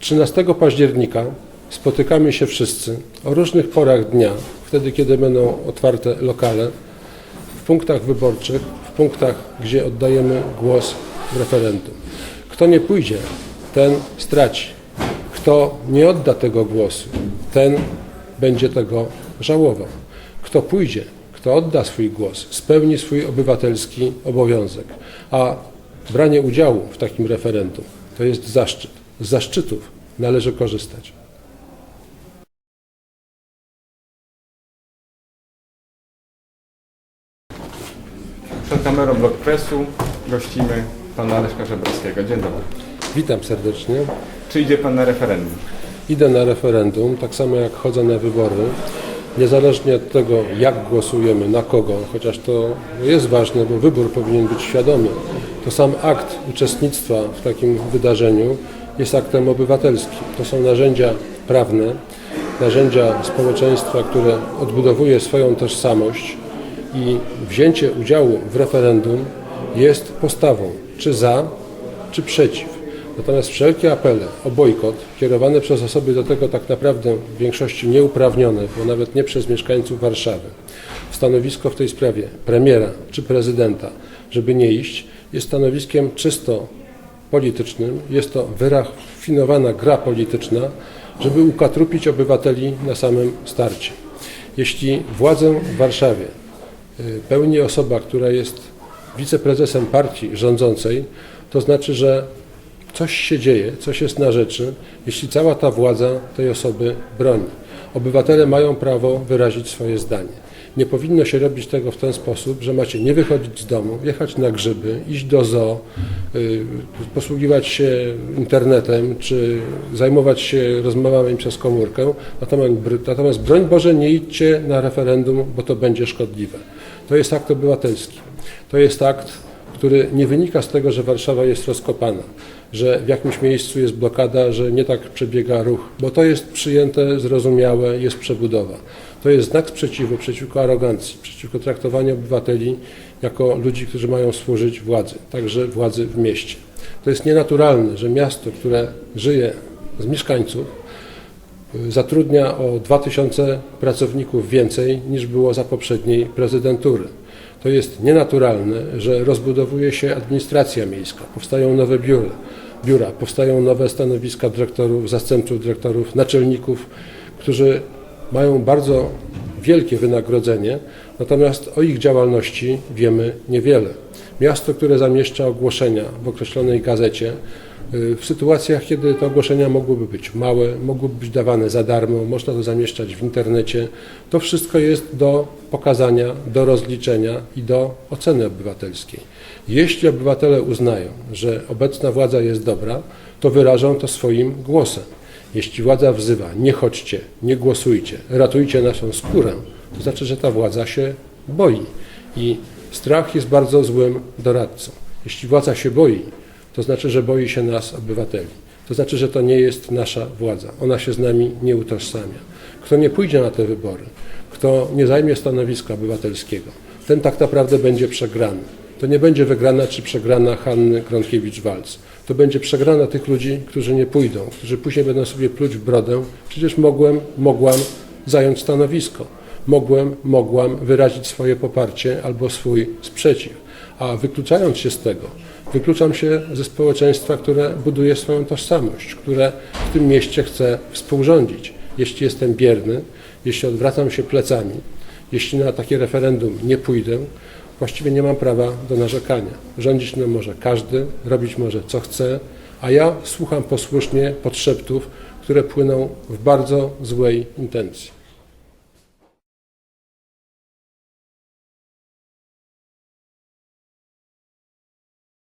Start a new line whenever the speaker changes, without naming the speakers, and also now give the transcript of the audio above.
13 października spotykamy się wszyscy o różnych porach dnia, wtedy kiedy będą otwarte lokale, w punktach wyborczych, w punktach, gdzie oddajemy głos w referendum. Kto nie pójdzie, ten straci. Kto nie odda tego głosu, ten będzie tego żałował. Kto pójdzie, kto odda swój głos, spełni swój obywatelski obowiązek. A branie udziału w takim referendum to jest zaszczyt. Z zaszczytów należy korzystać.
Przed kamerą Blok Pressu gościmy pana Leszka Żebrowskiego. Dzień dobry.
Witam serdecznie.
Czy idzie pan na referendum?
Idę na referendum, tak samo jak chodzę na wybory. Niezależnie od tego, jak głosujemy, na kogo, chociaż to jest ważne, bo wybór powinien być świadomy, to sam akt uczestnictwa w takim wydarzeniu jest aktem obywatelskim. To są narzędzia prawne, narzędzia społeczeństwa, które odbudowuje swoją tożsamość i wzięcie udziału w referendum jest postawą, czy za, czy przeciw. Natomiast wszelkie apele o bojkot kierowane przez osoby do tego tak naprawdę w większości nieuprawnione, bo nawet nie przez mieszkańców Warszawy, stanowisko w tej sprawie premiera czy prezydenta, żeby nie iść, jest stanowiskiem czysto politycznym. Jest to wyrafinowana gra polityczna, żeby ukatrupić obywateli na samym starcie. Jeśli władzę w Warszawie y, pełni osoba, która jest wiceprezesem partii rządzącej, to znaczy, że coś się dzieje, coś jest na rzeczy, jeśli cała ta władza tej osoby broni. Obywatele mają prawo wyrazić swoje zdanie. Nie powinno się robić tego w ten sposób, że macie nie wychodzić z domu, jechać na grzyby, iść do zoo, posługiwać się internetem, czy zajmować się rozmowami przez komórkę. Natomiast, natomiast broń Boże nie idźcie na referendum, bo to będzie szkodliwe. To jest akt obywatelski. To jest akt, który nie wynika z tego, że Warszawa jest rozkopana, że w jakimś miejscu jest blokada, że nie tak przebiega ruch, bo to jest przyjęte, zrozumiałe, jest przebudowa. To jest znak sprzeciwu przeciwko arogancji, przeciwko traktowaniu obywateli jako ludzi, którzy mają służyć władzy, także władzy w mieście. To jest nienaturalne, że miasto, które żyje z mieszkańców, y, zatrudnia o 2000 pracowników więcej niż było za poprzedniej prezydentury. To jest nienaturalne, że rozbudowuje się administracja miejska, powstają nowe biura, biura, powstają nowe stanowiska dyrektorów, zastępców dyrektorów, naczelników, którzy mają bardzo wielkie wynagrodzenie, natomiast o ich działalności wiemy niewiele. Miasto, które zamieszcza ogłoszenia w określonej gazecie, w sytuacjach, kiedy te ogłoszenia mogłyby być małe, mogłyby być dawane za darmo, można to zamieszczać w internecie, to wszystko jest do pokazania, do rozliczenia i do oceny obywatelskiej. Jeśli obywatele uznają, że obecna władza jest dobra, to wyrażą to swoim głosem. Jeśli władza wzywa, nie chodźcie, nie głosujcie, ratujcie naszą skórę, to znaczy, że ta władza się boi. I strach jest bardzo złym doradcą. Jeśli władza się boi, to znaczy, że boi się nas, obywateli. To znaczy, że to nie jest nasza władza. Ona się z nami nie utożsamia. Kto nie pójdzie na te wybory, kto nie zajmie stanowiska obywatelskiego, ten tak naprawdę będzie przegrany. To nie będzie wygrana czy przegrana Hanny Gronkiewicz-Walc. To będzie przegrana tych ludzi, którzy nie pójdą, którzy później będą sobie pluć w brodę. Przecież mogłem, mogłam zająć stanowisko. Mogłem, mogłam wyrazić swoje poparcie albo swój sprzeciw. A wykluczając się z tego, wykluczam się ze społeczeństwa, które buduje swoją tożsamość, które w tym mieście chce współrządzić. Jeśli jestem bierny, jeśli odwracam się plecami, jeśli na takie referendum nie pójdę, właściwie nie mam prawa do narzekania. Rządzić mną może każdy, robić może co chce, a ja słucham posłusznie podszeptów, które płyną w bardzo złej intencji.